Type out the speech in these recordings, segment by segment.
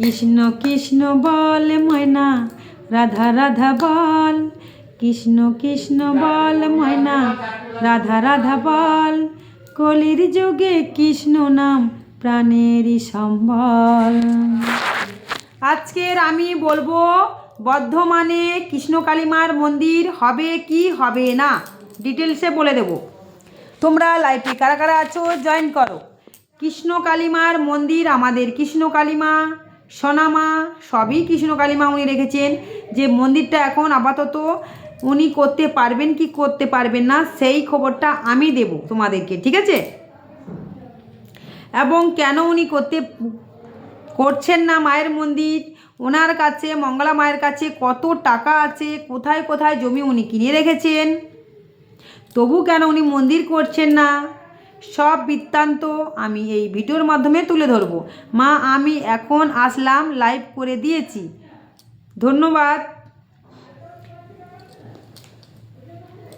কৃষ্ণ কৃষ্ণ বল ময়না, রাধা রাধা বল। কৃষ্ণ কৃষ্ণ বল ময়না, রাধা রাধা বল। কলির যুগে কৃষ্ণ নাম, প্রাণেরই সম্বল। আজকের আমি বলব, বর্ধমানে কৃষ্ণকালীমার মন্দির হবে কি হবে না? ডিটেলসে বলে দেব। তোমরা লাইভে কারা কারা আছো, জয়েন করো। কৃষ্ণ কালীমার মন্দির আমাদের। কৃষ্ণ কালীমা সোনামা সবই কৃষ্ণ কালীমা উনি রেখেছেন। যে মন্দিরটা এখন আপাতত উনি করতে পারবেন কি করতে পারবেন না, সেই খবরটা আমি দেব তোমাদেরকে, ঠিক আছে? এবং কেন উনি করতে করছেন না মায়ের মন্দির? ওনার কাছে, মঙ্গলা মায়ের কাছে কত টাকা আছে, কোথায় কোথায় জমি উনি কিনে রেখেছেন? তবু কেন উনি মন্দির করছেন না? সব বৃত্তান্ত আমি এই ভিডিওর মাধ্যমে তুলে ধরবো। মা, আমি এখন আসলাম লাইভ করে দিয়েছি। ধন্যবাদ।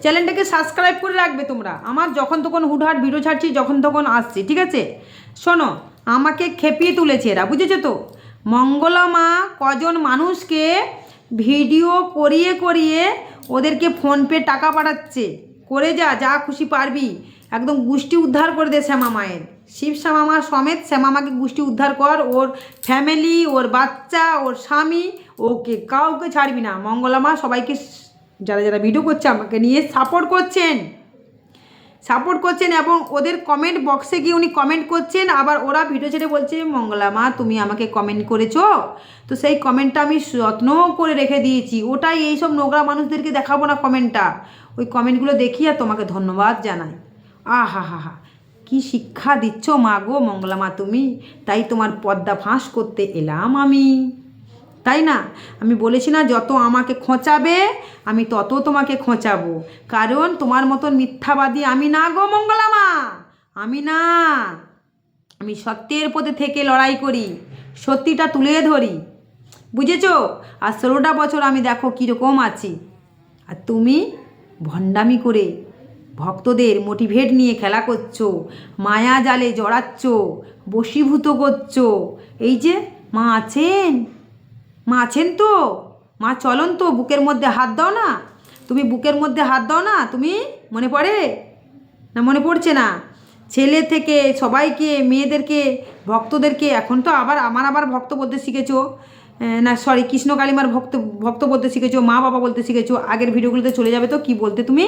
চ্যানেলটাকে সাবস্ক্রাইব করে রাখবে তোমরা। আমার যখন তখন হুটহাট ভিডিও ছাড়ছি, যখন তখন আসছি, ঠিক আছে? শোনো, আমাকে খেপিয়ে তুলেছে এরা, বুঝেছ তো? মঙ্গলা মা কজন মানুষকে ভিডিও করিয়ে করিয়ে ওদেরকে ফোনপে টাকা পাঠাচ্ছে। করে যা যা খুশি পারবি। একদম গুষ্টি উদ্ধার করে দে শ্যামা মায়ের। শিব শ্যামা মা সমেত শ্যামা মাকে গুষ্টি উদ্ধার কর। ওর ফ্যামিলি ওর বাচ্চা, ওর স্বামী, ওকে কাউকে ছাড়বি না। মঙ্গলা মা সবাইকে যারা যারা ভিডিও করছে আমাকে নিয়ে সাপোর্ট করছেন। সাপোর্ট করছেন এবং ওদের কমেন্ট বক্সে গিয়ে উনি কমেন্ট করছেন। আবার ওরা ভিডিও ছেড়ে বলছে, মঙ্গলা মা, তুমি আমাকে কমেন্ট করেছ? তো সেই কমেন্টটা আমি যত্ন করে রেখে দিয়েছি। ওটাই এইসব নোংরা মানুষদেরকে দেখাবো না কমেন্টটা ওই কমেন্টগুলো দেখি আর তোমাকে ধন্যবাদ জানাই। আহা হা হা কি শিক্ষা দিচ্ছ মা গো মঙ্গলামা তুমি? তাই তোমার পর্দা ফাঁস করতে এলাম আমি। তাই না? আমি বলেছি না যত আমাকে খোঁচাবে, আমি তত তোমাকে খোঁচাবো। কারণ তোমার মতন মিথ্যাবাদী আমি না গো মঙ্গলামা। আমি না। আমি সত্যের পথে থেকে লড়াই করি। সত্যিটা তুলে ধরি। বুঝেছ? আর ষোলোটা বছর আমি দেখো কীরকম আছি। আর তুমি ভণ্ডামি করে ভক্তদের মোটিভেট নিয়ে খেলা করছ, মায়া জালে জড়াচ্ছ, বশীভূত করছ। এই যে মা আছেন মা আছেন তো? মা চলন তো, বুকের মধ্যে হাত দাও না। তুমি বুকের মধ্যে হাত দাও না, তুমি মনে পড়ে? না মনে পড়ছে না? ছেলে থেকে সবাইকে, মেয়েদেরকে, ভক্তদেরকে, এখন তো আবার আমার আবার ভক্ত বলতে শিখেছো না সরি কৃষ্ণ কালিমার ভক্ত ভক্ত বলতে শিখেছো, মা বাবা বলতে শিখেছো। আগের ভিডিওগুলোতে চলে যাবে তো, কি বলতে তুমি?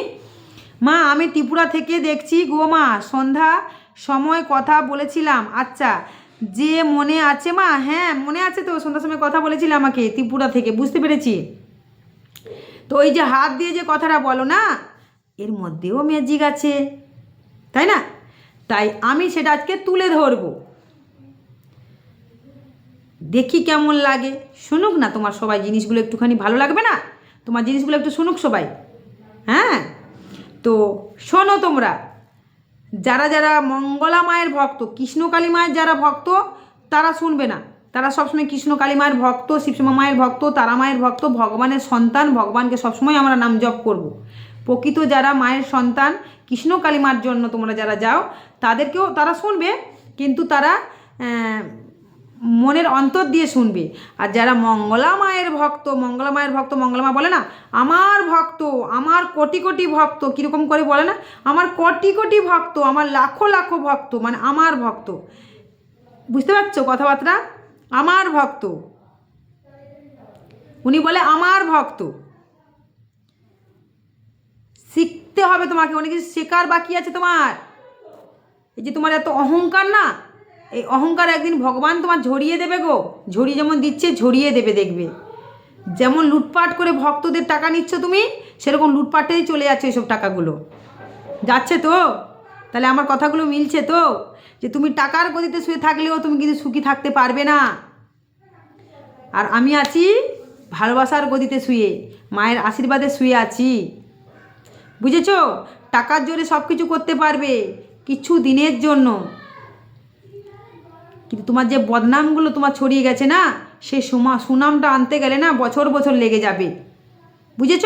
মা, আমি ত্রিপুরা থেকে দেখছি গো মা। সন্ধ্যা সময় কথা বলেছিলাম। আচ্ছা যে মনে আছে মা? হ্যাঁ মনে আছে তো। সন্ধ্যার সময় কথা বলেছিলে আমাকে ত্রিপুরা থেকে, বুঝতে পেরেছি। তো ওই যে হাত দিয়ে যে কথাটা বলো না, এর মধ্যেও ম্যাজিক আছে। তাই না? তাই আমি সেটা আজকে তুলে ধরবো। দেখি কেমন লাগে। শুনুক না তোমার সবাই জিনিসগুলো একটুখানি ভালো লাগবে না? তোমার জিনিসগুলো একটু শুনুক সবাই। হ্যাঁ? তো শোনো তোমরা যারা যারা মঙ্গলা মায়ের ভক্ত, কৃষ্ণকালী মায়ের যারা ভক্ত, তারা শুনবে না তারা সবসময় কৃষ্ণকালী মায়ের ভক্ত, শিবসমা মায়ের ভক্ত, তারা মায়ের ভক্ত, ভগবানের সন্তান, ভগবানকে সবসময় আমরা নাম জপ করব। প্রকৃত যারা মায়ের সন্তান, কৃষ্ণকালী মার জন্য তোমরা যারা যাও, তাদেরকেও তারা শুনবে, কিন্তু তারা মনের অন্তর দিয়ে শুনবে। আর যারা মঙ্গলা মায়ের ভক্ত, মঙ্গলা মায়ের ভক্ত, মঙ্গলা মা বলে না, আমার ভক্ত, আমার কোটি কোটি ভক্ত কীরকম করে বলে না, আমার কোটি কোটি ভক্ত, আমার লাখো লাখো ভক্ত মানে আমার ভক্ত। বুঝতে পারছ কথাবার্তা? আমার ভক্ত। উনি বলে, আমার ভক্ত। শিখতে হবে তোমাকে, অনেক কিছু শেখার বাকি আছে তোমার। এই যে তোমার এত অহংকার না এই অহংকার একদিন ভগবান তোমার ঝরিয়ে দেবে গো। ঝরিয়ে যেমন দিচ্ছে, ঝরিয়ে দেবে দেখবে। যেমন লুটপাট করে ভক্তদের টাকা নিচ্ছ তুমি, সেরকম লুটপাটেই চলে যাচ্ছে এসব টাকাগুলো। যাচ্ছে তো? তাহলে আমার কথাগুলো মিলছে তো? যে তুমি টাকার গতিতে শুয়ে থাকলেও তুমি কিন্তু সুখী থাকতে পারবে না। আর আমি আছি ভালোবাসার গদিতে শুয়ে, মায়ের আশীর্বাদে শুয়ে আছি। বুঝেছ? টাকার জোরে সব কিছু করতে পারবে, কিছু দিনের জন্য। কিন্তু তোমার যে বদনামগুলো তোমার ছড়িয়ে গেছে না সেই সুমা সুনামটা আনতে গেলে না বছর বছর লেগে যাবে। বুঝেছ?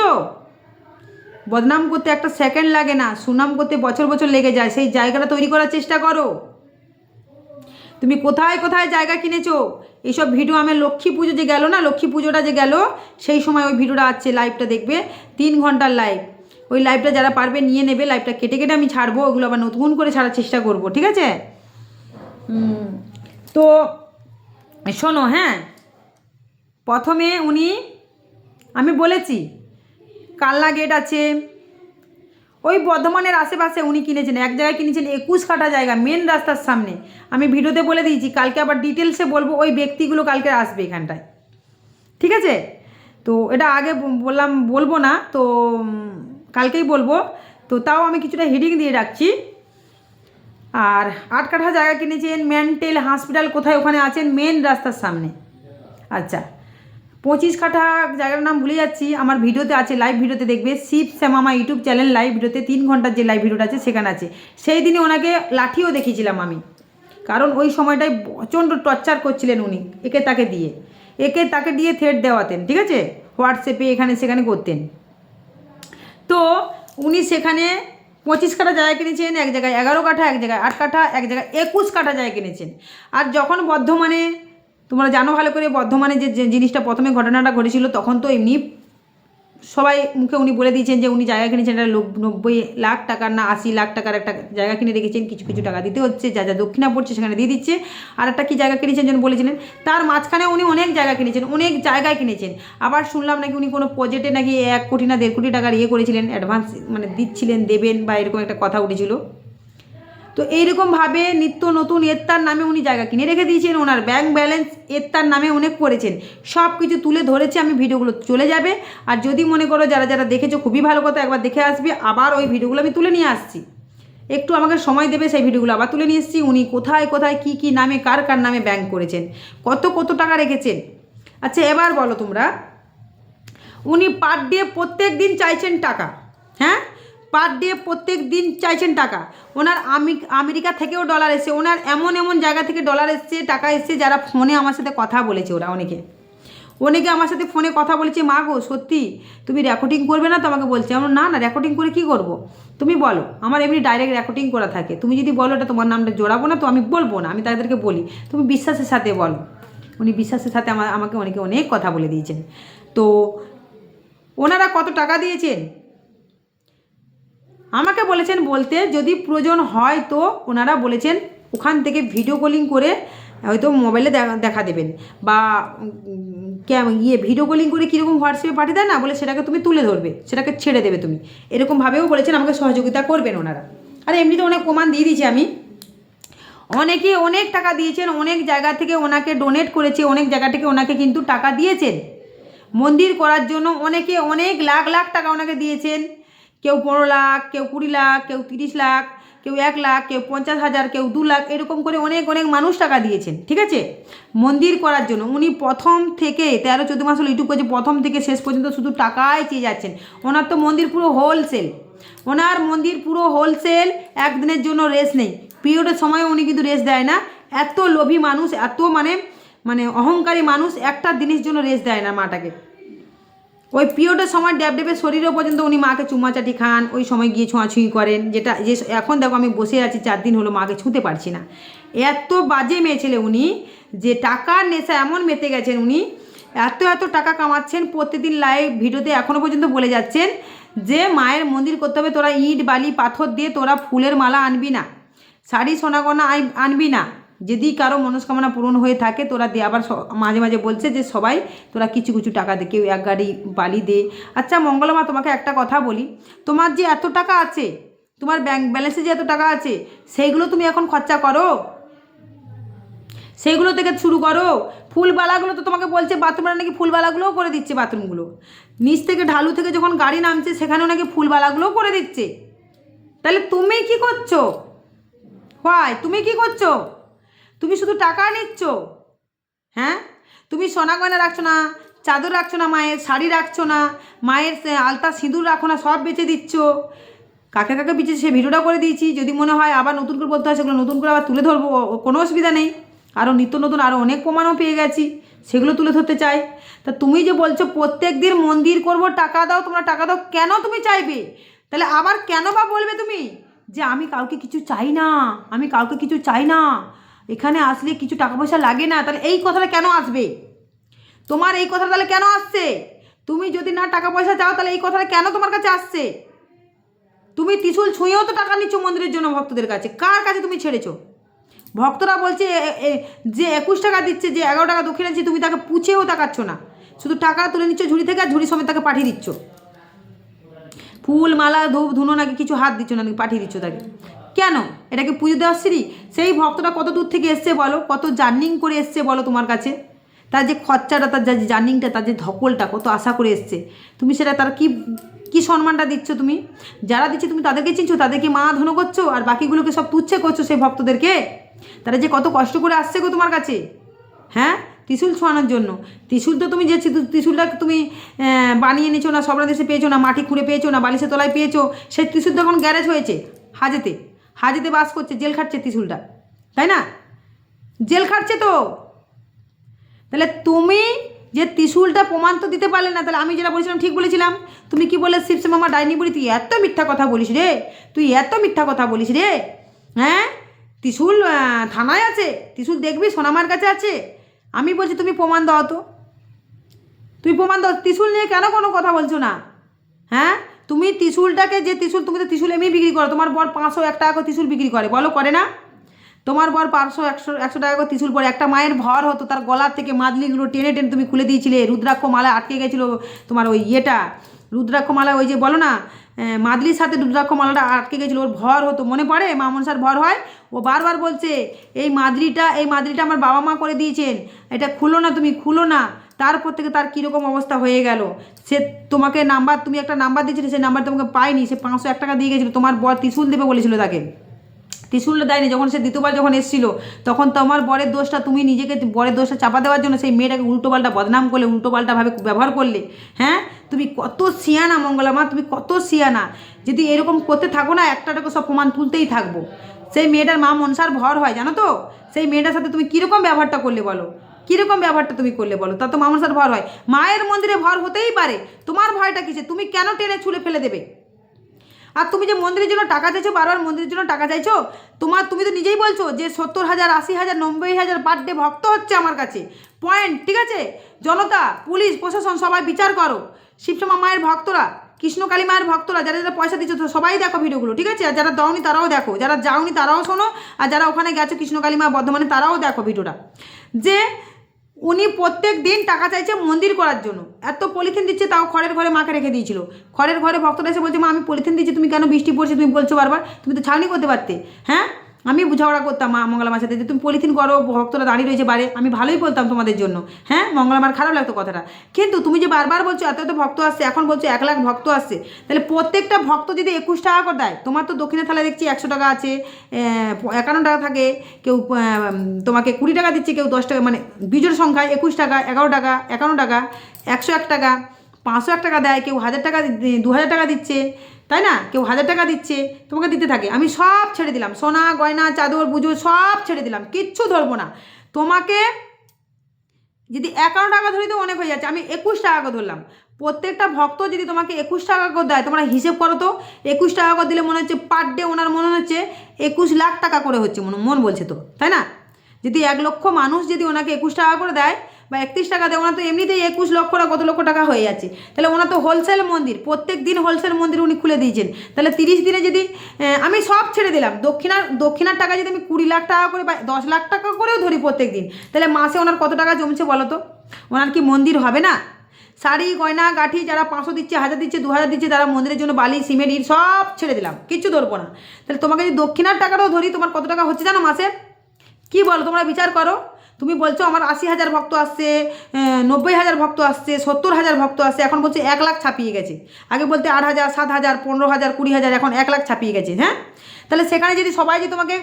বদনাম করতে একটা সেকেন্ড লাগে না সুনাম করতে বছর বছর লেগে যায় সেই জায়গাটা তৈরি করার চেষ্টা করো। তুমি কোথায় কোথায় জায়গা কিনেছো? এইসব ভিডিও আমি লক্ষ্মী পুজো যে গেল না লক্ষ্মী পুজোটা যে গেল সেই সময় ওই ভিডিওটা আছে লাইভটা দেখবে তিন ঘণ্টার লাইভ ওই লাইভটা যারা পারবে নিয়ে নেবে লাইভটা কেটে কেটে আমি ছাড়বো ওগুলো আবার নতুন করে ছাড়ার চেষ্টা করব ঠিক আছে? হুম, তো, শোনো হ্যাঁ? প্রথমে উনি, আমি বলেছি কালনা গেট আছে। ওই বর্ধমানের আশেপাশে উনি কিনেছেন, এক জায়গায় কিনেছেন একুশ কাটা জায়গা মেন রাস্তার সামনে। আমি ভিডিওতে বলে দিয়েছি, কালকে আবার ডিটেলসে বলব, ওই ব্যক্তিগুলো কালকে আসবে এখানটায়। ঠিক আছে? তো এটা আগে বললাম, বলব না, তো কালকেই বলব। তো তাও আমি কিছুটা হেডিং দিয়ে রাখছি। আর আট কাঠা জায়গা কিনেছেন মেন্টাল হসপিটাল কোথায় ওখানে আছেন? মেন রাস্তার সামনে। আচ্ছা পঁচিশ কাঠা জায়গার নাম ভুলে যাচ্ছি, আমার ভিডিওতে আছে লাইভ ভিডিওতে দেখবে, Shiv Shyamama YouTube channel live ভিডিওতে তিন ঘণ্টার যে লাইভ ভিডিওটা আছে, সেখানে আছে। সেই দিনে ওনাকে লাঠিও দেখিয়েছিলাম আমি, কারণ ওই সময়টায় প্রচণ্ড টর্চার করছিলেন উনি, একে তাকে দিয়ে। একে তাকে দিয়ে থ্রেট দেওয়াতেন, ঠিক আছে? হোয়াটসঅ্যাপে এখানে সেখানে করতেন। তো উনি সেখানে পঁচিশ কাঠা জায়গা কিনেছেন, এক জায়গায় এগারো কাঠা, এক জায়গায় আট কাঠা, এক জায়গায় একুশ কাঠা জায়গা কিনেছেন। আর যখন বর্ধমানে, তোমরা জানো ভালো করে, বর্ধমানে যে যে জিনিসটা প্রথমে ঘটনাটা ঘটেছিল, তখন তো এমনি সবাই মুখে উনি বলে দিয়েছেন যে উনি জায়গা কিনেছেন একটা নব্বই লাখ টাকার না আশি লাখ টাকার একটা জায়গা কিনে রেখেছেন, কিছু কিছু টাকা দিতে হচ্ছে, যা যা দক্ষিণা পড়ছে সেখানে দিয়ে দিচ্ছে। আর একটা কী জায়গা কিনেছেন যেন বলেছিলেন? তার মাঝখানে উনি অনেক জায়গা কিনেছেন, অনেক জায়গায় কিনেছেন। আবার শুনলাম নাকি উনি কোনো প্রজেক্টে নাকি এক কোটি না দেড় কোটি টাকার ইয়ে করেছিলেন অ্যাডভান্স মানে দিচ্ছিলেন, দেবেন বা এরকম একটা কথা উঠেছিল। তো এইরকমভাবে নিত্য নতুন এত্তার নামে উনি জায়গা কিনে রেখে দিয়েছেন, ওনার ব্যাংক ব্যালেন্স এত্তার নামে অনেক করেছেন। সব কিছু তুলে ধরেছে, আমি ভিডিওগুলো চলে যাবে। আর যদি মনে করো যারা যারা দেখেছ, খুবই ভালো কথা, একবার দেখে আসবে, আবার ওই ভিডিওগুলো আমি তুলে নিয়ে আসছি। একটু আমাকে সময় দেবে সেই ভিডিওগুলো আবার তুলে নিয়ে এসেছি। উনি কোথায় কোথায়, কি কি নামে, কার কার নামে ব্যাংক করেছেন, কত কত টাকা রেখেছেন? আচ্ছা এবার বলো তোমরা, উনি পার ডে প্রত্যেক দিন চাইছেন টাকা হ্যাঁ? পার ডে প্রত্যেক দিন চাইছেন টাকা। ওনার আমি- আমেরিকা থেকেও ডলার এসছে। ওনার এমন এমন জায়গা থেকে ডলার এসছে, টাকা এসছে, যারা ফোনে আমার সাথে কথা বলেছে ওরা, অনেকে। অনেকে আমার সাথে ফোনে কথা বলেছে, মা গো, সত্যি, তুমি রেকর্ডিং করবে না? তো আমাকে বলছে। আমার না না রেকর্ডিং করে কি করব? তুমি বলো, আমার এমনি ডাইরেক্ট রেকর্ডিং করা থাকে। তুমি যদি বলো এটা তোমার নামটা জোড়াবো না, তো আমি বলব না, আমি তাদেরকে বলি। তুমি বিশ্বাসের সাথে বলো। উনি বিশ্বাসের সাথে আমার, আমাকে অনেকে অনেক কথা বলে দিয়েছেন। তো ওনারা কত টাকা দিয়েছেন? আমাকে বলেছেন বলতে যদি প্রয়োজন হয় তো ওনারা বলেছেন ওখান থেকে ভিডিও কলিং করে হয়তো মোবাইলে দেখা- দেবেন। বা ইয়ে ভিডিও কলিং করে কীরকম হোয়াটসঅ্যাপে পাঠিয়ে দেয় না, বলে সেটাকে তুমি তুলে ধরবে, সেটাকে ছেড়ে দেবে তুমি। এরকমভাবেও বলেছেন আমাকে সহযোগিতা করবেন ওনারা। আর এমনিতে অনেক প্রমাণ দিয়ে দিয়েছি আমি। অনেকে অনেক টাকা দিয়েছেন, অনেক জায়গা থেকে ওনাকে ডোনেট করেছে, অনেক জায়গা থেকে ওনাকে কিন্তু টাকা দিয়েছেন। মন্দির করার জন্য অনেকে অনেক লাখ লাখ টাকা ওনাকে দিয়েছেন। কেউ পনেরো লাখ, কেউ কুড়ি লাখ, কেউ তিরিশ লাখ, কেউ এক লাখ, কেউ পঞ্চাশ হাজার, কেউ দু লাখ, এরকম করে অনেক অনেক মানুষ টাকা দিয়েছেন, ঠিক আছে? মন্দির করার জন্য। উনি প্রথম থেকে তেরো, চোদ্দ মাস হলো ইউটিউব করেছে, প্রথম থেকে শেষ পর্যন্ত শুধু টাকাই চেয়ে যাচ্ছেন। ওনার তো মন্দির পুরো হোলসেল ওনার মন্দির পুরো হোলসেল একদিনের জন্য রেস্ট নেই। পিরিয়ডের সময় উনি কিন্তু রেস্ট দেয় না। এত লোভী মানুষ, এত মানে মানে অহংকারী মানুষ একটা দিনের জন্য রেস্ট দেয় না মাটাকে। ওই পিরিয়ডের সময় ড্যাব ড্যাবের শরীরও পর্যন্ত উনি মাকে চুমাচাটি খান, ওই সময় গিয়ে ছোঁয়াছুঁই করেন, যেটা যে এখন দেখো আমি বসে আছি, চার দিন হলো মাকে ছুঁতে পারছি না। এত বাজে মেয়ে ছেলে উনি, যে টাকার নেশা এমন মেতে গেছেন উনি, এত এত টাকা কামাচ্ছেন, প্রতিদিন লাইভ ভিডিওতে এখনও পর্যন্ত বলে যাচ্ছেন যে মায়ের মন্দির করতে হবে, তোরা ইট, বালি, পাথর দিয়ে তোরা ফুলের মালা আনবি না, শাড়ি সোনাগনা আনবি না। যদি কারও মনস্কামনা পূরণ হয়ে থাকে, তোরা দে, আবার মাঝে মাঝে বলছে যে, সবাই তোরা কিছু কিছু টাকা দে, কেউ এক গাড়ি বালি দে। আচ্ছা মঙ্গলমা, তোমাকে একটা কথা বলি। তোমার যে এত টাকা আছে, তোমার ব্যাংক ব্যালেন্সে যে এত টাকা আছে, সেইগুলো তুমি এখন খরচা করো? সেইগুলো থেকে শুরু করো। ফুলবালাগুলো তো তোমাকে বলছে বাথরুমরা নাকি ফুলবালাগুলোও করে দিচ্ছে বাথরুমগুলো। নিচ থেকে ঢালু থেকে যখন গাড়ি নামছে, সেখানেও নাকি ফুলবালাগুলোও করে দিচ্ছে। তাহলে তুমি কি করছ? হয় তুমি কি করছ? তুমি শুধু টাকা নিচ্ছ? হ্যাঁ? তুমি সোনা গয়না রাখছো না, চাদর রাখছো না, মায়ের শাড়ি রাখছো না, মায়ের আলতা সিঁদুর রাখো না, সব বেচে দিচ্ছ। কাকে কাকে বেচে সে ভিডিওটা করে দিয়েছি। যদি মনে হয় আবার নতুন করে বলতে হয়, সেগুলো নতুন করে আবার তুলে ধরবো কোনো অসুবিধা নেই। আরও নিত্য নতুন, আরও অনেক প্রমাণও পেয়ে গেছি, সেগুলো তুলে ধরতে চাই। তা তুমি যে বলছো প্রত্যেক দিন মন্দির করব, টাকা দাও, তোমরা টাকা দাও, কেন তুমি চাইবে? তাহলে আবার কেন বা বলবে তুমি? যে আমি কাউকে কিছু চাই না, আমি কাউকে কিছু চাই না। এখানে আসলে কিছু টাকা পয়সা লাগে না, তাহলে এই কথাটা কেন আসবে? তোমার এই কথাটা তাহলে কেন আসছে? তুমি যদি না টাকা পয়সা চাও, তাহলে এই কথাটা কেন তোমার কাছে আসছে? তুমি ত্রিশুল ছুঁয়েও তো টাকা নিচ্ছ মন্দিরের জন্য ভক্তদের কাছে। কার কাছে তুমি ছেড়েছো? ভক্তরা বলছে যে একুশ টাকা দিচ্ছে, যে এগারো টাকা দক্ষিণে দিচ্ছে তুমি তাকে পুছেও তাকাচ্ছ না। শুধু টাকা তুলে নিচ্ছ ঝুড়ি থেকে, আর ঝুড়ি সময় তাকে পাঠিয়ে দিচ্ছ। ফুল মালা ধূপ, ধুনো নাকি কিছু হাত দিচ্ছ নাকি, পাঠিয়ে দিচ্ছ তাকে। কেন? এটাকে পুজো দেওয়ার সিঁড়ি? সেই ভক্তটা কত দূর থেকে এসছে বলো? কত জার্নিং করে এসছে বলো তোমার কাছে? তার যে খরচাটা, তার যে জার্নিংটা, তার যে ধকলটা কত আশা করে এসছে। তুমি সেটা তার কি কি সম্মানটা দিচ্ছ তুমি? যারা দিচ্ছে তুমি তাদেরকে চিনছো? তাদেরকে মা ধনো করছ? আর বাকিগুলোকে সব তুচ্ছে করছ সেই ভক্তদেরকে? তারা যে কত কষ্ট করে আসছে গো তোমার কাছে? হ্যাঁ? ত্রিশুল ছোঁয়ানোর জন্য। ত্রিশুল তো তুমি যে ত্রিশূল- ত্রিশুলটা তুমি বানিয়ে নিছো না, সবরা দেশে পেয়েছ না, মাটি খুঁড়ে পেয়েছ না, বালিশের তলায় পেয়েছ, সেই ত্রিশুল তো এখন গ্যারেজ হয়েছে, হাজেতে। হাজেতে বাস করছে, জেল খাটছে ত্রিশুলটা, তাই না? জেল খাটছে তো। তাহলে তুমি যে ত্রিশুলটা প্রমাণ তো দিতে পারলে না, তাহলে আমি যেটা বলেছিলাম ঠিক বলেছিলাম। তুমি কি বলে শিবসে মামা ডাইনি বলি তুই এত মিথ্যা কথা বলিস রে, তুই এত মিথ্যা কথা বলিস রে হ্যাঁ? ত্রিশুল থানায় আছে, ত্রিশুল দেখবি, সোনামার কাছে আছে। আমি বলছি তুমি প্রমাণ দাও তো। তুমি প্রমাণ দাও, ত্রিশুল নিয়ে কেন কোনো কথা বলছো না হ্যাঁ? তুমি ত্রিশুলটাকে যে ত্রিশুল তুমি তো ত্রিশুল এমনি বিক্রি করো, তোমার বর পাঁচশো এক টাকা করে ত্রিশুল বিক্রি করে, বলো করে না? তোমার বর পাঁচশো, একশো একশো টাকা করে ত্রিশুল পরে, একটা মায়ের ভর হতো, তার গলার থেকে মাদলিগুলো টেনে টেনে তুমি খুলে দিয়েছিলে, রুদ্রাক্ষ মালা আটকে গেছিল তোমার ওই ইয়েটা, রুদ্রাক্ষ মালা ওই যে বলো না মাদলির সাথে রুদ্রাক্ষ মালাটা আটকে গেছিল, ওর ভর হতো, মনে পড়ে? মা মনসার ভর হয়? ও বারবার বলছে, এই মাদলিটা এই মাদলিটা আমার বাবা মা করে দিয়েছেন, এটা খুলো না তুমি, খুলো না। তারপর থেকে তার কীরকম অবস্থা হয়ে গেল। সে তোমাকে নাম্বার, তুমি একটা নাম্বার দিয়েছিলে সেই নাম্বার তোমাকে পায়নি, সে পাঁচশো এক টাকা দিয়ে গেছিল, তোমার বর ত্রিশুল দেবে বলেছিল তাকে। ত্রিশুলটা দেয়নি, যখন সে দ্বিতীয়বার যখন এসেছিল, তখন তোমার বরের দোষটা তুমি নিজেকে বরের দোষটা চাপা দেওয়ার জন্য সেই মেয়েটাকে উল্টোপাল্টা বদনাম করলে উল্টোপাল্টাভাবে ব্যবহার করলে হ্যাঁ? তুমি কত সিয়ানা মঙ্গলা মা, তুমি কত সিয়ানা। যদি এরকম করতে থাকো না একটা টাকা সব প্রমাণ তুলতেই থাকব। সেই মেয়েটার মা মনসার ভর হয়, জানো তো? সেই মেয়েটার সাথে তুমি কীরকম ব্যবহারটা করলে বলো? কীরকম ব্যবহারটা তুমি করলে বলো? তা তো মা মনসার ভর হয়। মায়ের মন্দিরে ভর হতেই পারে। তোমার ভয়টা কিসে তুমি কেন টেনে ছুলে ফেলে দেবে? আর তুমি যে মন্দিরের জন্য টাকা চাইছো, বারবার মন্দিরের জন্য টাকা চাইছো, তোমার, তুমি তো নিজেই বলছো যে সত্তর হাজার, আশি হাজার, নব্বই হাজার পার ডে ভক্ত হচ্ছে আমার কাছে। পয়েন্ট ঠিক আছে? জনতা, পুলিশ, প্রশাসন, সবাই বিচার করো। শিবসমা মায়ের ভক্তরা কৃষ্ণকালী মায়ের ভক্তরা, যারা যারা পয়সা দিচ্ছ, সবাই দেখো ভিডিওগুলো, ঠিক আছে? আর যারা দাওনি, তারাও দেখো। যারা যাওনি, তারাও শোনো। আর যারা ওখানে গেছো কৃষ্ণকালী মা বর্ধমানে, তারাও দেখো ভিডিওটা। যে উনি প্রত্যেক দিন টাকা চাইছে মন্দির করার জন্য। এত পলিথিন দিচ্ছে, তাও খড়ের ঘরে মাকে রেখে দিয়েছিল। খড়ের ঘরে ভক্তরা এসে বলছে, মা, আমি পলিথিন দিচ্ছি, তুমি কেন বৃষ্টি পড়ছে, তুমি বলছো বারবার, তুমি তো ছাউনি করতে পারতে। হ্যাঁ? আমি বুঝাওড়া করতাম মা মঙ্গলা মার সাথে যে তুমি পলিথিন করো, ভক্তরা দাঁড়িয়ে রয়েছে বারে আমি ভালোই বলতাম তোমাদের জন্য। হ্যাঁ? মঙ্গলা মার খারাপ লাগতো কথাটা। কিন্তু তুমি যে বারবার বলছো, এত এত ভক্ত আসছে, এখন বলছো এক লাখ ভক্ত আসছে, তাহলে প্রত্যেকটা ভক্ত যদি একুশ টাকা করে দেয়, তোমার তো দক্ষিণে থালা দেখছি একশো টাকা আছে একান্ন টাকা থাকে, কেউ তোমাকে কুড়ি টাকা দিচ্ছে, কেউ দশ টাকা মানে বিজোড় সংখ্যায় একুশ টাকা, এগারো টাকা, একান্ন টাকা, একশো এক টাকা, পাঁচশো এক টাকা দেয়, কেউ হাজার টাকা দু হাজার টাকা দিচ্ছে তাই না? কেউ হাজার টাকা দিচ্ছে, তোমাকে দিতে থাকে। আমি সব ছেড়ে দিলাম। সোনা, গয়না, চাদর বুজো সব ছেড়ে দিলাম। কিচ্ছু ধরবো না। তোমাকে যদি একান্ন টাকা ধরি তো অনেক হয়ে যাচ্ছে। আমি একুশ টাকা করে ধরলাম। প্রত্যেকটা ভক্ত যদি তোমাকে একুশ টাকা করে দেয়, তোমরা হিসেব করো তো। একুশ টাকা করে দিলে মনে হচ্ছে পার ডে ওনার মনে হচ্ছে একুশ লাখ টাকা করে হচ্ছে। মন বলছে তো। তাই না? যদি এক লক্ষ মানুষ যদি ওনাকে একুশ টাকা করে দেয় বা একত্রিশ টাকা দেয়, ওনার তো এমনিতেই একুশ লক্ষ না কত লক্ষ টাকা হয়ে যাচ্ছে। তাহলে ওনার তো হোলসেল মন্দির, প্রত্যেক দিন হোলসেল মন্দির উনি খুলে দিয়েছেন। তাহলে তিরিশ দিনে যদি আমি সব ছেড়ে দিলাম, দক্ষিণার দক্ষিণার টাকা যদি আমি কুড়ি লাখ টাকা করে বা দশ লাখ টাকা করেও ধরি প্রত্যেক দিন, তাহলে মাসে ওনার কত টাকা জমছে বলো তো? ওনার কি মন্দির হবে না? শাড়ি, গয়না, গাঠি যারা পাঁচশো দিচ্ছে, হাজার দিচ্ছে, দু হাজার দিচ্ছে, তারা মন্দিরের জন্য বালি, সিমেন্ট, ইট সব ছেড়ে দিলাম, কিচ্ছু ধরবো না। তাহলে তোমাকে যদি দক্ষিণার টাকাটাও ধরি, তোমার কত টাকা হচ্ছে জানো মাসে? কি বলো, তোমরা বিচার করো। তুমি বলছো আমার আশি হাজার ভক্ত আসছে নব্বই হাজার ভক্ত আসছে, সত্তর হাজার ভক্ত আসছে, এখন বলছে এক লাখ ছাপিয়ে গেছে। আগে বলতে আট হাজার, সাত হাজার, পনেরো হাজার, কুড়ি হাজার, এখন এক লাখ ছাপিয়ে গেছে হ্যাঁ? তাহলে সেখানে যদি সবাই যদি তোমাকে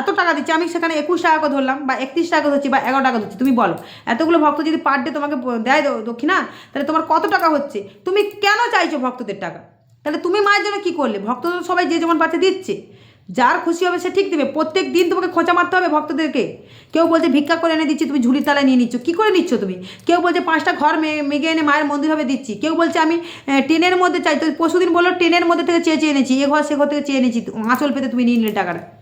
এত টাকা দিচ্ছে, আমি সেখানে একুশ টাকা করে ধরলাম বা একত্রিশ টাকা ধরছি বা এগারো টাকা ধরছি, তুমি বলো, এতগুলো ভক্ত যদি পার ডে তোমাকে দেয় দক্ষিণা, তাহলে তোমার কত টাকা হচ্ছে? তুমি কেন চাইছো ভক্তদের টাকা? তাহলে তুমি মায়ের জন্য কী করলে? ভক্ত সবাই যে যেমন পাচ্ছে দিচ্ছে। যার খুশি হবে সে ঠিক দেবে। প্রত্যেক দিন তোমাকে খোঁচা মারতে হবে ভক্তদেরকে। কেউ বলছে ভিক্ষা করে এনে দিচ্ছি, তুমি ঝুলি তালায় নিয়ে নিচ্ছ। কী করে নিচ্ছ তুমি? কেউ বলছে পাঁচটা ঘর মে- মেগে এনে মায়ের মন্দির হবে দিচ্ছি। কেউ বলছে আমি ট্রেনের মধ্যে চাই। তো পরশুদিন বলল ট্রেনের মধ্যে থেকে চেয়ে চেয়ে এনেছি, এ ঘর সে ঘর থেকে চেয়ে এনেছি, আঁচল পেতে তুমি নিয়ে নিলে টাকাটা।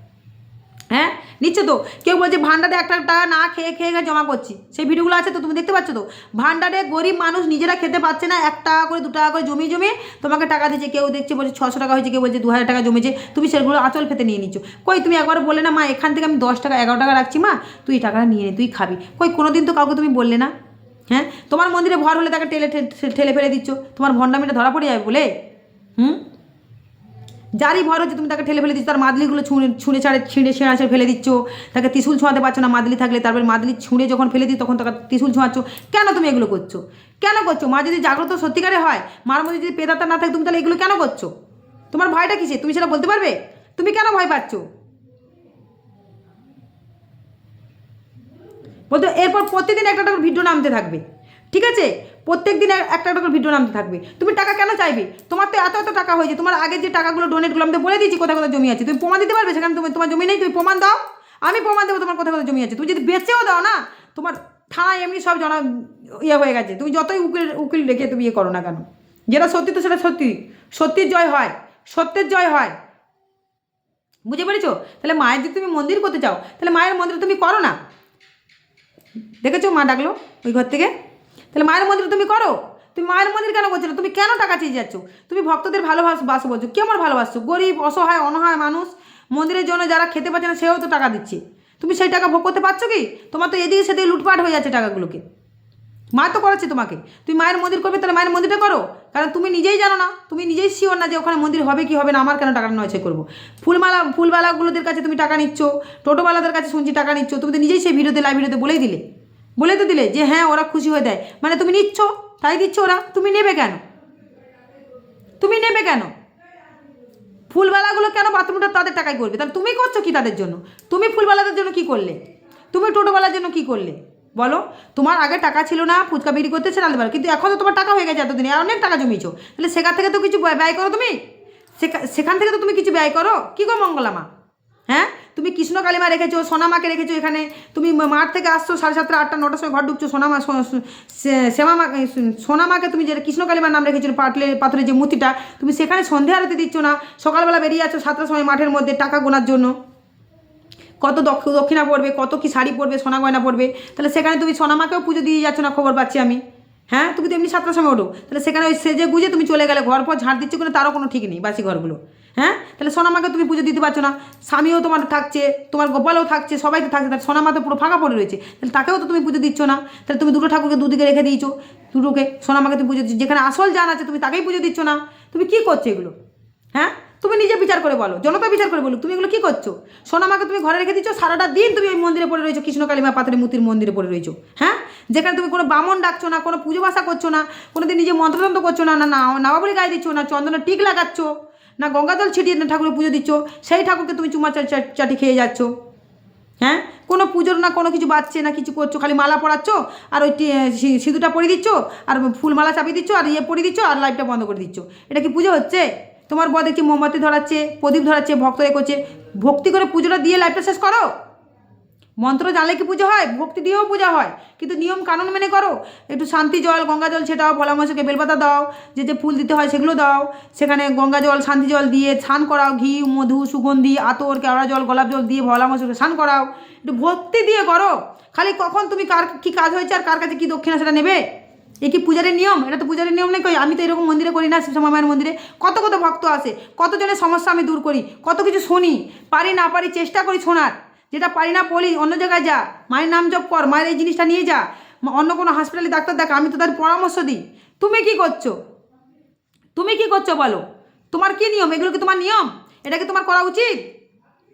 হ্যাঁ? নিচ্ছে তো। কেউ বলছে, ভান্ডারে একটা টাকা না খেয়ে খেয়ে খেয়ে জমা করছি। সেই ভিডিওগুলো আছে তো, তুমি দেখতে পাচ্ছ তো? ভান্ডারে গরিব মানুষ নিজেরা খেতে পাচ্ছে না, এক টাকা করে, দু টাকা করে জমিয়ে জমিয়ে তোমাকে টাকা দিচ্ছে কেউ দেখছে, বলছে, ছশো টাকা হয়েছে। কেউ বলছে দু হাজার টাকা জমেছে। তুমি সেগুলো আঁচল ফেতে নিয়ে নিচ্ছ। কই, তুমি একবার বললে না, মা, এখান থেকে আমি দশ টাকা, এগারো টাকা রাখছি, মা, তুই টাকাটা নিয়ে নে, তুই খাবি। কই কোনো দিন তো কাউকে তুমি বললে না। হ্যাঁ? তোমার মন্দিরে ভর হলে তাকে ঠেলে ঠেলে ফেলে দিচ্ছ। তোমার ভণ্ডামিটা ধরা পড়ে যাবে বলে? হুম? যারই ভর হচ্ছে তুমি তাকে ঠেলে ফেলে দিচ্ছ। তার মাদলিগুলো ছুঁড়ে ছুঁড়ে ছাড়ে, ছিঁড়ে, ছেঁড়া ছেড়ে ফেলে দিচ্ছ। তাকে ত্রিশুল ছোঁয়াতে পারছ না মাদলি থাকলে, তারপরে মাদলি ছুঁড়ে যখন ফেলে দিই, তখন তাকে ত্রিশুল ছোঁয়াচ্ছ। কেন তুমি এগুলো করছ? কেন করছ? মা যদি জাগ্রত সত্যিকারে হয়, মার মধ্যে যদি পেদাতা না থাকে, তুমি তাহলে এগুলো কেন করছ? তোমার ভয়টা কিসে তুমি সেটা বলতে পারবে? তুমি কেন ভয় পাচ্ছ? বলতো, এরপর প্রত্যেকদিন একটা একটা ভিডিও নামতে থাকবে। ঠিক আছে? প্রত্যেক দিন একটা একটা করে ভিডিও নামতে থাকবে। তুমি টাকা কেন চাইবে? তোমার তো এত এত টাকা হয়েছে তোমার আগের যে টাকাগুলো ডোনেটগুলো আমি তো বলে দিয়েছি, কোথায় কোথায় জমি আছে, তুমি প্রমাণ দিতে পারবে? সেখানে তুমি তোমার জমি নেই, তুমি প্রমাণ দাও। আমি প্রমাণ দেবো তোমার কোথায় কোথায় জমি আছে। তুমি যদি বেচেও দাও না, তোমার থানায় এমনি সব জানা ইয়ে হয়ে গেছে। তুমি যতই উকিল উকিল রেখে তুমি ইয়ে করো না কেন? যেটা সত্যি তো সেটা সত্যি। সত্যির জয় হয়। সত্যের জয় হয়। বুঝে পেরেছ? তাহলে মায়ের যদি তুমি মন্দির করতে চাও, তাহলে মায়ের মন্দির তুমি করো না। দেখেছ? মা ডাকলো ওই ঘর থেকে। তাহলে মায়ের মন্দির তুমি করো? তুমি মায়ের মন্দির কেন করছ না? তুমি কেন টাকা চেয়ে যাচ্ছ? তুমি ভক্তদের ভালোবাসো বলছো। কেমন ভালোবাসছো গরিব, অসহায়, অনহায় মানুষ? মন্দিরের জন্য যারা খেতে পাচ্ছে না, সেও তো টাকা দিচ্ছে। তুমি সেই টাকা ভোগ করতে পারছ কি? তোমার তো এদিকে সেদিকে লুটপাট হয়ে যাচ্ছে টাকাগুলোকে। মা তো করাচ্ছে তোমাকে। তুমি মায়ের মন্দির করবে, তাহলে মায়ের মন্দিরটা করো। কারণ তুমি নিজেই জানো না। তুমি নিজেই শিওর না যে ওখানে মন্দির হবে কি হবে না, আমার কেন টাকা নয় করব? ফুলমালা ফুলবালাগুলোদের কাছে তুমি টাকা নিচ্ছ, টোটোওয়ালাদের কাছে শুনছি টাকা নিচ্ছ। তুমি তো নিজেই সেই ভিডিওতে লাইভ ভিডিওতে বলেই দিলে। বলে তো দিলে যে হ্যাঁ ওরা খুশি হয়ে দেয়। মানে তুমি নিচ্ছ, তাই দিচ্ছ ওরা, তুমি নেবে কেন? তুমি নেবে কেন? ফুলবালাগুলো কেন বাথরুমটা তাদের টাকায় করবে? তাহলে তুমি করছ কি তাদের জন্য? তুমি ফুলবালাদের জন্য কি করলে? তুমি টোটোওয়ালার জন্য কি করলে? বলো। তোমার আগে টাকা ছিল না, ফুচকা বিক্রি করতে চালাতে পারো কিন্তু এখন তো তোমার টাকা হয়ে গেছে এতদিনে, আর অনেক টাকা জমিয়েছো। তাহলে সেখান থেকে তো কিছু ব্যয় করো তুমি? সেখা- সেখান থেকে তো তুমি কিছু ব্যয় করো? কী গো মঙ্গলামা? হ্যাঁ? তুমি কৃষ্ণ কালিমা রেখেছো, সোনামাকে রেখেছো এখানে। তুমি মাঠ থেকে আসছো সাড়ে সাতটা, আটটা, নটার সময় ঘর ঢুকছো, সোনামা, সো- সো- সে- শ্যামা সোনামাকে তুমি যেটা কৃষ্ণ কালিমার নাম রেখেছো পাটলে, পাথরের যে মূর্তিটা, তুমি সেখানে সন্ধে আরতে দিচ্ছ না? সকালবেলা বেরিয়ে যাচ্ছ সাতটার সময় মাঠের মধ্যে টাকা গোনার জন্য। কত দক্ষ, দক্ষিণা পড়বে, কত কি শাড়ি পরবে সোনা গয়না পড়বে। তাহলে সেখানে তুমি সোনামাকেও পুজো দিয়ে যাচ্ছ না খবর পাচ্ছি আমি? হ্যাঁ? তুমি তো এমনি সাতটার সময় ওঠো। তাহলে সেখানে ওই সেজে গুজে তুমি চলে গেলে, ঘর পর ঝাড় দিচ্ছ কোনো তারও কোনো ঠিক নেই, বাসি ঘরগুলো। হ্যাঁ? তাহলে সোনামাকে তুমি পুজো দিতে পারছ না। স্বামীও তোমার থাকছে, তোমার গোপালও থাকছে সবাই তো থাকছে, তাহলে সোনামা তো পুরো ফাঁকা পড়ে রয়েছে। তাহলে তাকেও তো তুমি পুজো দিচ্ছ না। তাহলে তুমি দুটো ঠাকুরকে দুদিকে রেখে দিয়েছ, দুটোকে সোনামাকে তুমি পুজো দিচ্ছ। যেখানে আসল জান আছে, তুমি তাকেই পুজো দিচ্ছ না। তুমি কী করছ এগুলো? হ্যাঁ? তুমি নিজে বিচার করে বলো, জনতা বিচার করে বলো তুমি এগুলো কী করছ? সোনামাকে তুমি ঘরে রেখে দিচ্ছ, সারাটা দিন তুমি ওই মন্দিরে পড়ে রয়েছো, কৃষ্ণ কালিমা পাথরের মূর্তির মন্দিরে পড়ে রয়েছো। হ্যাঁ? যেখানে তুমি কোনো বামন ডাকছো না, কোনো পুজো বাসা করছ না কোনো দিন নিজে মন্ত্রতন্ত্র করছ না না না নামাবলি গায়ে দিচ্ছ না চন্দনের টিক লাগাচ্ছ। না গঙ্গা জল ছিটিয়ে না ঠাকুরের পুজো দিচ্ছ, সেই ঠাকুরকে তুমি চুমা চাটি খেয়ে যাচ্ছ। হ্যাঁ? কোনো পুজোর না কোনো কিছু বাচ্চে না কিছু করছ, খালি মালা পরাচ্ছ আর ওই সিঁদুটা পরিয়ে দিচ্ছ আর ফুলমালা চাপিয়ে দিচ্ছ আর ইয়ে পরিয়ে দিচ্ছ আর লাইটটা বন্ধ করে দিচ্ছ। এটা কি পুজো হচ্ছে? তোমার বর কি মোমবাতি ধরাচ্ছে, প্রদীপ ধরাচ্ছে, ভক্ত করছে। ভক্তি করে পুজোটা দিয়ে লাইফটা শেষ করো। মন্ত্র জানলে কি পুজো হয়? ভক্তি দিয়েও পূজা হয়। কিন্তু নিয়ম কানুন মেনে করো। একটু শান্তি জল, গঙ্গা জল ছেটাও ভোলা মশাকে বেলপাতা দাও, যে যে ফুল দিতে হয় সেগুলো দাও। সেখানে গঙ্গা জল, শান্তি জল দিয়ে স্নান করাও, ঘি, মধু, সুগন্ধি, আতর, কেওড়া জল, গোলাপ জল দিয়ে ভোলা মশাকে স্নান করাও। একটু ভক্তি দিয়ে করো। খালি কখন তুমি কার কী কাজ হয়েছে আর কার কাছে কী দক্ষিণা সেটা নেবে? এ কি পূজারের নিয়ম? এটা তো পূজারের নিয়ম নেই কই? আমি তো এরকম মন্দিরে করি না শিবশ্যামা মায়ের মন্দিরে। কত কত ভক্ত আসে, কতজনের সমস্যা আমি দূর করি, কত কিছু শুনি। পারি না পারি চেষ্টা করি শোনার। যেটা পারি না পড়ি, অন্য জায়গায় যা। মায়ের নাম জপ কর, মায়ের এই জিনিসটা নিয়ে যা। অন্য কোনো হসপিটালে ডাক্তার দেখ, আমি তো তার পরামর্শ দিই। তুমি কি করছ? তুমি কি করছ বলো? তোমার কি নিয়ম? এগুলো কি তোমার নিয়ম? এটা কি তোমার করা উচিত?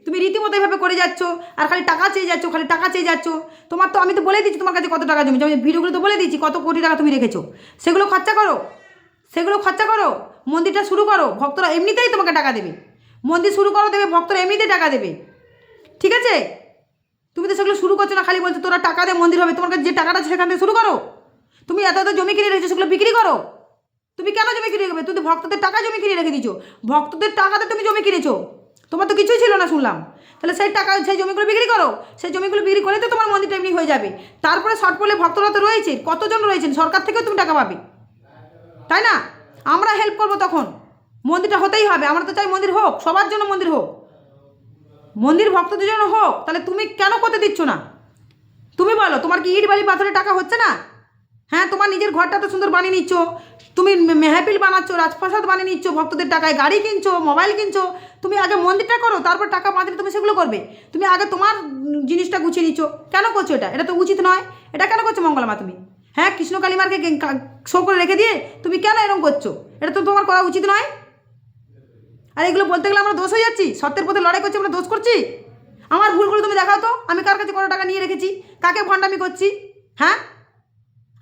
তুমি রীতিমতো এভাবে করে যাচ্ছ আর খালি টাকা চেয়ে যাচ্ছ, খালি টাকা চেয়ে যাচ্ছ। তোমার তো, আমি তো বলে দিচ্ছি তোমার কাছে কত টাকা জমি আমি ভিডিওগুলো তো বলে দিচ্ছি, কত কোটি টাকা তুমি রেখেছো। সেগুলো খরচা করো। সেগুলো খরচা করো। মন্দিরটা শুরু করো। ভক্তরা এমনিতেই তোমাকে টাকা দেবে। মন্দির শুরু করো দেবে ভক্তরা এমনিতেই টাকা দেবে। ঠিক আছে? তুমি তো সেগুলো শুরু করছ না, খালি বলছো তোরা টাকা দিয়ে মন্দির হবে তোমার কাছে যে টাকাটা আছে সেখান থেকে শুরু করো। তুমি এত এত জমি কিনে রেখেছো, সেগুলো বিক্রি করো। তুমি কেন জমি কিনে রেখেবে তুমি তো ভক্তদের টাকা জমি কিনে রেখে দিছো ভক্তদের টাকাতে তুমি জমি কিনেছো। তোমার তো কিছুই ছিল না শুনলাম। তাহলে সেই টাকা, সেই জমিগুলো বিক্রি করো। সেই জমিগুলো বিক্রি করে তো তোমার মন্দিরটা এমনি হয়ে যাবে। তারপরে শর্ট পড়লে ভক্তরা তো রয়েছে। কতজন রয়েছেন? সরকার থেকেও তুমি টাকা পাবে। তাই না? আমরা হেল্প করব তখন। মন্দিরটা হতেই হবে। আমরা তো চাই মন্দির হোক, সবার জন্য মন্দির হোক। মন্দির ভক্তদের জন্য হোক, তাহলে তুমি কেন করতে দিচ্ছ না? তুমি বলো, তোমার কি ইট বালি পাথরের টাকা হচ্ছে না? হ্যাঁ তোমার নিজের ঘরটা তো সুন্দর বানিয়ে নিচ্ছ। তুমি মেহাপিল বানাচ্ছ, রাজপ্রাসাদ বানিয়ে নিচ্ছ, ভক্তদের টাকায় গাড়ি কিনছো, মোবাইল কিনছো। তুমি আগে মন্দিরটা করো, তারপর টাকা বাঁচলে তুমি সেগুলো করবে। তুমি আগে তোমার জিনিসটা গুছিয়ে নিচ্ছ। কেন করছ এটা? এটা তো উচিত নয়। এটা কেন করছ মঙ্গলমা তুমি? হ্যাঁ কৃষ্ণ কালিমারকে শো করে রেখে দিয়ে তুমি কেন এরকম করছ? এটা তো তোমার করা উচিত নয়। আর এগুলো বলতে গেলে আমরা দোষ হয়ে যাচ্ছি। সত্যের পথে লড়াই করছি, আমরা দোষ করছি? আমার ভুলগুলো তুমি দেখাও তো। আমি কার কাছে কত টাকা নিয়ে রেখেছি? কাকে ভণ্ডামি করছি? হ্যাঁ?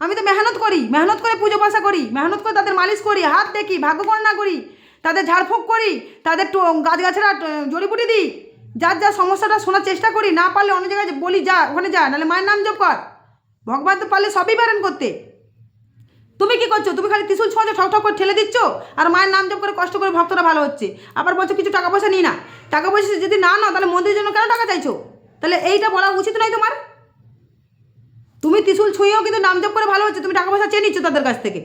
আমি তো মেহনত করি, মেহনত করে পুজো পাশা করি, মেহনত করে তাদের মালিশ করি, হাত দেখি, ভাগ্য গণনা করি, তাদের ঝাড়ফুঁক করি, তাদের গাছগাছরা জড়িবুটি দিই, যার যা সমস্যাটা শোনার চেষ্টা করি, না পারলে অন্য জায়গায় বলি, যা, ওখানে যা, নাহলে মায়ের নাম জপ কর। ভগবান তো পারলে সবই পারেন করতে। তুমি কি করছ? তুমি খালি ত্রিশুল ছোঁয়াছো ঠক ঠক করে ঠেলে দিচ্ছ? আর মায়ের নাম জপ করে কষ্ট করে ভক্তরা ভালো হচ্ছে। আবার বলছো কিছু টাকা পয়সা নিই না। টাকা পয়সা যদি না নাও, তাহলে মন্দিরের জন্য কেন টাকা চাইছো? তাহলে এইটা বলা উচিত নয় তোমার। তুমি ত্রিশুল ছুঁয়েও কিন্তু নাম জপ করে ভালো হচ্ছে, তুমি টাকা পয়সা চেয়ে নিচ্ছ তাদের কাছ থেকে।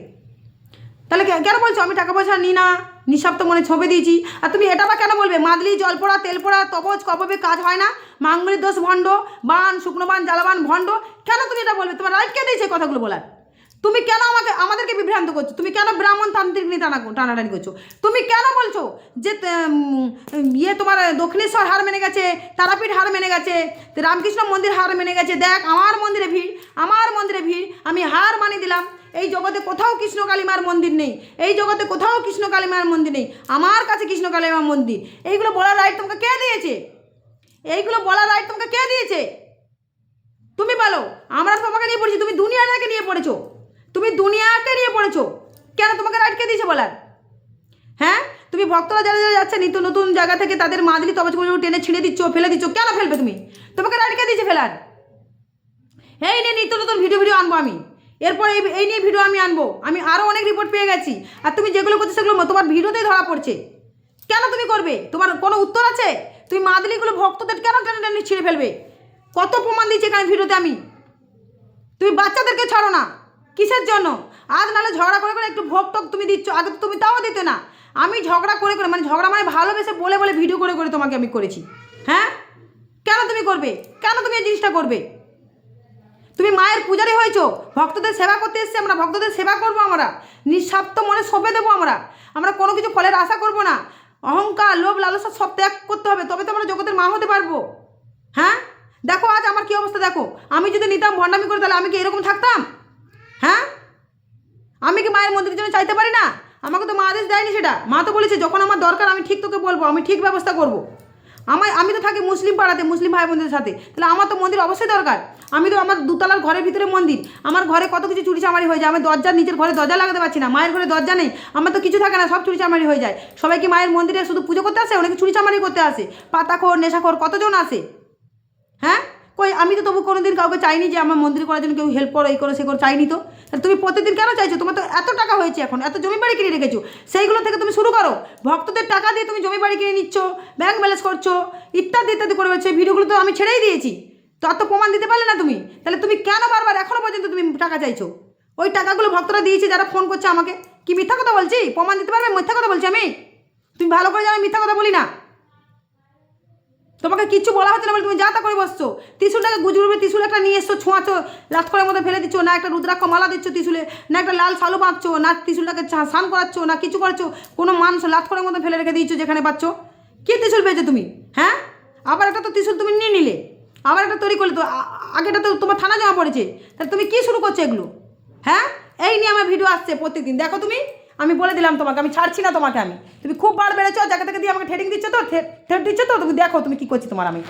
তাহলে কেন বলছো? আমি টাকা পয়সা নিই না নিঃস্বার্থ মনে ছবি দিয়েছি। আর তুমি এটা বা কেন বলবে? মাদলি জল পোড়া তেল পোড়া তবজ কববে কাজ হয় না। মাঙ্গলিক দোষ ভণ্ড, বান, শুকনো বান, জ্বালাবান ভণ্ড। কেন তুমি এটা বলবে? তোমার রাইট কে দিয়েছে কথাগুলো বলার? তুমি কেন আমাকে, আমাদেরকে বিভ্রান্ত করছ? তুমি কেন ব্রাহ্মণ তান্ত্রিক নিয়ে টানা টানাটানি করছ? তুমি কেন বলছো যে ইয়ে তোমার দক্ষিণেশ্বর হার মেনে গেছে, তারাপীঠ হার মেনে গেছে, রামকৃষ্ণ মন্দির হার মেনে গেছে, দেখ আমার মন্দিরে ভিড়, আমার মন্দিরে ভিড়, আমি হার মানিয়ে দিলাম। এই জগতে কোথাও কৃষ্ণ কালিমার মন্দির নেই। এই জগতে কোথাও কৃষ্ণ কালিমার মন্দির নেই। আমার কাছে কৃষ্ণ কালিমার মন্দির। এইগুলো বলার রাইট তোমাকে কে দিয়েছে? এইগুলো বলার রাইট তোমাকে কে দিয়েছে? তুমি বলো। আমরা তোমাকে নিয়ে পড়েছি। তুমি দুনিয়াটাকে নিয়ে পড়েছো। তুমি দুনিয়াকে নিয়ে পড়েছো। কেন তোমাকে রাইট কে দিয়েছে বলার? হ্যাঁ? তুমি ভক্তরা যারা যারা যাচ্ছে, নিত্য নতুন জায়গা থেকে তাদের মাদলি তবজগুলো টেনে ছিঁড়ে দিচ্ছ, ফেলে দিচ্ছ, কেন ফেলবে তুমি? তোমাকে রাইট কে দিয়েছে ফেলার। এই নিয়ে নিত্য নতুন ভিডিও ভিডিও আনব আমি। এরপর এই এই নিয়ে ভিডিও আমি আনব। আমি আরও অনেক রিপোর্ট পেয়ে গেছি। আর তুমি যেগুলো করছ সেগুলো তোমার ভিডিওতেই ধরা পড়ছে। কেন তুমি করবে? তোমার কোনো উত্তর আছে? তুমি মাদলিগুলো ভক্তদের কেন টেনে টেনে ছিঁড়ে ফেলবে? কত প্রমাণ দিচ্ছে এখানে ভিডিওতে আমি। তুমি বাচ্চাদেরকে ছাড়ো না। কিসের জন্য? আজ নাহলে ঝগড়া করে করে একটু ভোগ টোক তুমি দিচ্ছ, আগে তো তুমি তাও দিতে না। আমি ঝগড়া করে করে মানে ঝগড়া মানে ভালোবেসে বলে বলে ভিডিও করে করে তোমাকে আমি করেছি। হ্যাঁ? কেন তুমি করবে? কেন তুমি এই জিনিসটা করবে? তুমি মায়ের পূজারি হয়েছো, ভক্তদের সেবা করতে এসছি আমরা, ভক্তদের সেবা করব আমরা। নিঃস্বার্থ মনে সঁপে দেবো আমরা। আমরা কোনো কিছু ফলের আশা করব না। অহংকার, লোভ, লালসা সব ত্যাগ করতে হবে, তবে তো আমরা জগতের মা হতে পারব। হ্যাঁ? দেখো আজ আমার কি অবস্থা, দেখো। আমি যদি নিতাম, ভণ্ডামি করে তাহলে আমি কি এরকম থাকতাম? হ্যাঁ? আমি কি মায়ের মন্দিরের জন্য চাইতে পারি না? আমাকে তো মা আদেশ দেয়নি সেটা। মা তো বলেছে, যখন আমার দরকার, আমি ঠিক তোকে বলব, আমি ঠিক ব্যবস্থা করব। আমার আমি তো থাকি মুসলিম পাড়াতে, মুসলিম ভাই বোনদের সাথে। তাহলে আমার তো মন্দির অবশ্যই দরকার। আমি তো আমার দুতলার ঘরের ভিতরে মন্দির। আমার ঘরে কত কিছু চুরি চামারি হয়ে যায়। আমি দরজার নিজের ঘরে দরজা লাগাতে পারছি না। মায়ের ঘরে দরজা নেই। আমার তো কিছু থাকে না, সব চুরি চামারি হয়ে যায়। সবাই কি মায়ের মন্দিরে শুধু পুজো করতে আসে? অনেকে চুরি চামারি করতে আসে। পাতাখোর, নেশাখোর, কতজন আসে? হ্যাঁ? কই, আমি তো তবু কোনোদিন কাউকে চাইনি যে আমার মন্দির করার জন্য কেউ হেল্প করো, এই করো, সে করো, চাইনি তো। তুমি প্রতিদিন কেন চাইছো? তোমার তো এত টাকা হয়েছে এখন, এত জমি বাড়ি কিনে রেখেছো। সেইগুলো থেকে তুমি শুরু করো। ভক্তদের টাকা দিয়ে তুমি জমি বাড়ি কিনে নিচ্ছ ব্যাংক ব্যালেন্স করছ, ইত্যাদি ইত্যাদি করে সেই ভিডিওগুলো তো আমি ছেড়েই দিয়েছি। তো অত প্রমাণ দিতে পারলে না তুমি? তাহলে তুমি কেন বারবার এখনও পর্যন্ত তুমি টাকা চাইছো? ওই টাকাগুলো ভক্তরা দিয়েছে, যারা ফোন করছে আমাকে। কি মিথ্যা কথা বলছি? প্রমাণ দিতে পারবে? মিথ্যা কথা বলছি আমি? তুমি ভালো করে জানো মিথ্যা কথা বলি না। তোমাকে কিচ্ছু বলা হচ্ছে না বলে তুমি যা তা করে বসছো। ত্রিশুলটাকে গুজরুবে ত্রিশুল একটা নিয়ে এসছো, ছোঁয়াছো লাট করার মধ্যে ফেলে দিচ্ছ, না একটা রুদ্রাক্ষ মালা দিচ্ছ ত্রিশুলে, না একটা লাল সালু বাঁধছো, না ত্রিশুলটাকে স্নান করাচ্ছ, না কিছু করছ কোনো মানুষ লাট করার মধ্যে ফেলে রেখে দিচ্ছ যেখানে পাচ্ছ। কি ত্রিশুল পেয়েছ তুমি? হ্যাঁ? আবার একটা তো ত্রিশুল তুমি নিয়ে নিলে। আবার একটা তৈরি করলে তো আগেটা তো তোমার থানা জমা পড়েছে। তাহলে তুমি কি শুরু করছ এগুলো? হ্যাঁ? এই নিয়ে আমার ভিডিও আসছে প্রত্যেকদিন। দেখো তুমি আমি বলে দিলাম তোমাকে, আমি ছাড়ছি না তোমাকে আমি। তুমি খুব বার বেড়েছো জায়গা থেকে দিয়ে আমাকে ঠেটিং দিচ্ছ তো ঠেট দিচ্ছ তো, তুমি দেখো তুমি কী করছি তোমার আমি।